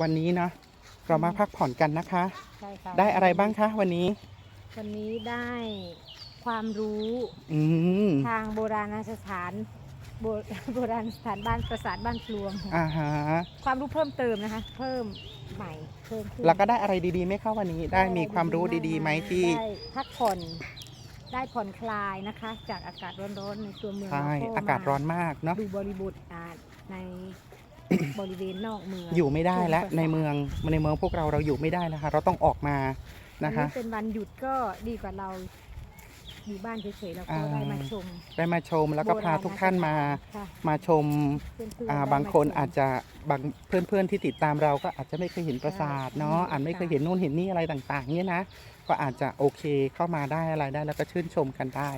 วันนี้เนาะเรามาพักผ่อนกันนะคะ ใช่ค่ะได้อะไรบ้างคะวันนี้ วันนี้ได้ความรู้อืมทางโบราณสถานโบโบราณสถานบ้านปราสาทบ้านพลวง อ่าฮะความรู้เพิ่มเติมนะคะ เพิ่มใหม่เพิ่มขึ้นแล้วก็ได้อะไรดีๆไหมคะวันนี้ ได้มีความรู้ดีๆไหมที่ ได้พักผ่อนได้ผ่อนคลายนะคะ จากอากาศร้อนๆในตัวเมืองใช่แล้วอากาศร้อนมากเนาะ ดูบริบทอ่าใน บริเวณนอกเมืองอยู่ไม่ได้แล้วชมปราสาทในเมืองในเมืองพวกเราเราอยู่ไม่ได้นะคะ เราต้องออกมานะคะวัเป็นวันหยุดก็ดีกว่าเราอยู่บ้านเฉยๆแล้วก็อ่าได้มาชมได้มาชมแล้วก็พาทุกท่านมาค่ะมาชมเพื่อนๆอ่าได้บางคนมชมอาจจะบางเพื่อนๆที่ติดตามเราก็อาจจะไม่เคยเห็นปราสาทเนาะใช่อาจไม่เคยเห็นนู่นเห็นนี่อะไรต่างๆเนี่ยนะก็อาจจะโอเคเข้ามาได้อะไรได้แล้วก็ชื่นชมกันได้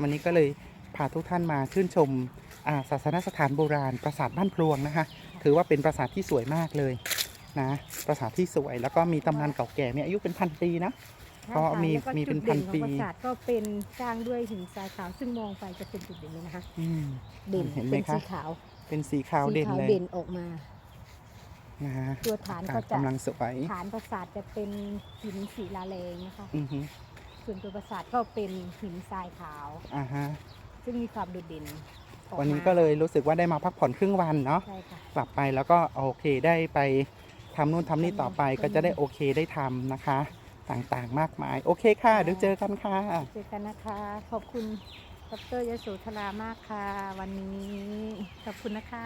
วันนี้ก็เลยพาทุกท่านมาชื่นชมอ่า ศาสนสถานโบราณ ปราสาทบ้านพลวงนะคะ ถือว่าเป็นปราสาทที่สวยมากเลยนะปราสาทที่สวยแล้วก็มีตำนานเก่าแก่เนี่ยอายุเป็นพันปีนะเพราะมีแล้วก็มีเป็นจุดด่พันปีของปราสาทก็เป็นสร้างด้วยหินทรายขาวซึ่งมองไปจะเป็นจุดเด่นเลยนะคะอืม เด่นเห็นไหมเป็นคะ สีขาวเป็นสีขาวเด่นสีขาวเลยเด่นออกมา นะฮะตัวฐานอาก็กาศจะกำลังสวยฐานปราสาทจะเป็นหินสีลาแรงนะคะ อือฮึส่วนตัวปราสาทก็เป็นหินทรายขาว อ่าฮะซึ่งมีความโดดเด่นออ วันนี้มาก็เลยรู้สึกว่าได้มาพักผ่อนครึ่งวันเนาะใช่ค่ะกลับไปแล้วก็โอเคได้ไปทำนู่นทำนี่ต่อไปทำก็จะได้โอเคได้ทำนะคะ ต่างๆมากมาย โอเคค่ะเดี๋ยวเจอกันค่ะเจอกันนะคะ ขอบคุณดรยโสธรามากค่ะ วันนี้ขอบคุณนะคะ